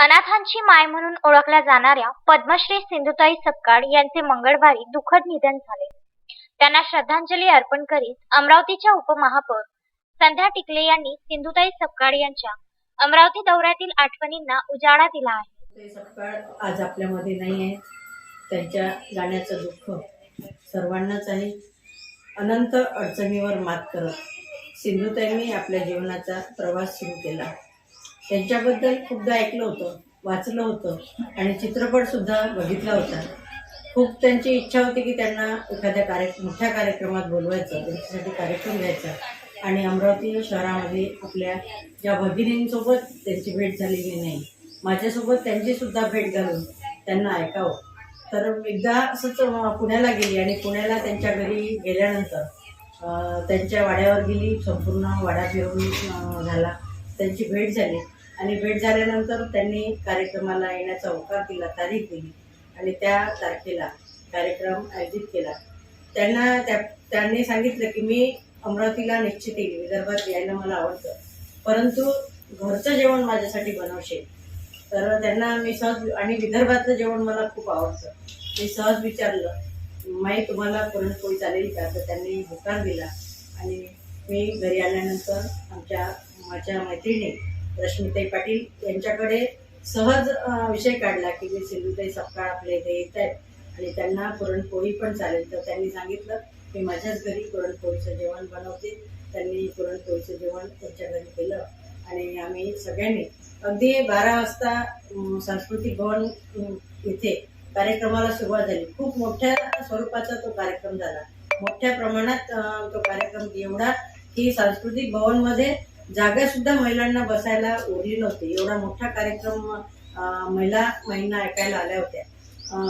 अनाथांची माय म्हणून ओळखल्या जाणाऱ्या पद्मश्री सिंधुताई सपकाळ यांचे मंगळवारी दुःखद निधन झाले. त्यांना श्रद्धांजली अर्पण करीत अमरावतीच्या उपमहापौर संध्या टिकले यांनी सिंधुताई सपकाळ यांच्या अमरावती दौऱ्यातील आठवणींना उजाळा दिला आहे. सपकाळ आज आपल्यामध्ये नाही आहे त्यांच्या जाण्याचं दुःख सर्वांनाच आहे. अनंत अडचणीवर मात करत सिंधुताईंनी आपल्या जीवनाचा प्रवास सुरू केला. त्यांच्याबद्दल खूपदा ऐकलं होतं वाचलं होतं आणि चित्रपटसुद्धा बघितला होता. खूप त्यांची इच्छा होती की त्यांना एखाद्या कार्य मोठ्या कार्यक्रमात बोलवायचं त्यांच्यासाठी कार्यक्रम घ्यायचा. आणि अमरावती शहरामध्ये आपल्या ज्या भगिनींसोबत त्यांची भेट झालेली नाही माझ्यासोबत त्यांचीसुद्धा भेट घालून त्यांना ऐकावं. तर एकदा असंच पुण्याला गेली आणि पुण्याला त्यांच्या घरी गेल्यानंतर त्यांच्या वाड्यावर गेली संपूर्ण वाडा फिरून झाला. त्यांची भेट झाली. आणि भेट झाल्यानंतर त्यांनी कार्यक्रमाला येण्याचा होकार दिला तारीख दिली. आणि त्या तारखेला कार्यक्रम आयोजित केला. त्यांना त्या त्यांनी सांगितलं की मी अमरावतीला निश्चित येईल विदर्भात यायला मला आवडतं. परंतु घरचं जेवण माझ्यासाठी बनवशील. तर त्यांना मी सहज आणि विदर्भातलं जेवण मला खूप आवडतं. मी सहज विचारलं माई तुम्हाला पुरणपोळी चालेल का? तर त्यांनी होकार दिला. आणि मी घरी आल्यानंतर आमच्या माझ्या मैत्रिणी रश्मिताई पाटील यांच्याकडे सहज विषय काढला की मी सिंधुताई सपकाळ आपल्या इथे येत आहेत आणि त्यांना पुरणपोळी पण चालेल. तर त्यांनी सांगितलं मी माझ्याच घरी पुरणपोळीचं जेवण बनवते. त्यांनी पुरणपोळीचं जेवण त्यांच्या घरी केलं आणि आम्ही सगळ्यांनी अगदी बारा वाजता सांस्कृतिक भवन इथे कार्यक्रमाला सुरुवात झाली. खूप मोठ्या स्वरूपाचा तो कार्यक्रम झाला. मोठ्या प्रमाणात तो कार्यक्रम एवढा की सांस्कृतिक भवनमध्ये जागा सुद्धा महिलांना बसायला उरली नव्हती. एवढा मोठा कार्यक्रम अं, महिला महिना ऐकायला आल्या होत्या.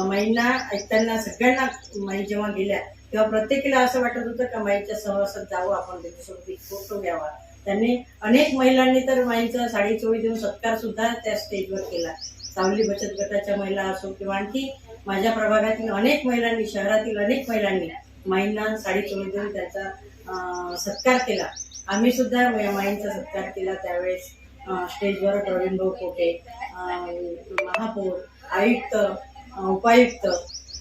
महिना ऐकताना सगळ्यांना माई जेव्हा गेल्या तेव्हा प्रत्येकीला असं वाटत होतं का माईच्या सहवासात जावं आपण त्याच्यासोबत एक फोटो घ्यावा. त्यांनी अनेक महिलांनी तर माईंचा साडी चोळी देऊन सत्कार सुद्धा त्या स्टेजवर केला. सावली बचत गटाच्या महिला असो किंवा आणखी माझ्या प्रभागातील अनेक महिलांनी शहरातील अनेक महिलांनी माईंना साडी चोळी देऊन त्याचा सत्कार केला. आम्ही सुद्धा माईंचा सत्कार केला त्यावेळेस स्टेजवर प्रवीण भाऊ कोटे महापौर आयुक्त उपायुक्त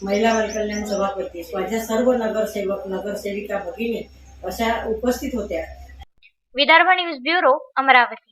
महिला बालकल्याण सभापती माझ्या सर्व नगरसेवक नगरसेविका भगिनी अशा उपस्थित होत्या. Vidarbha news bureau Amravati.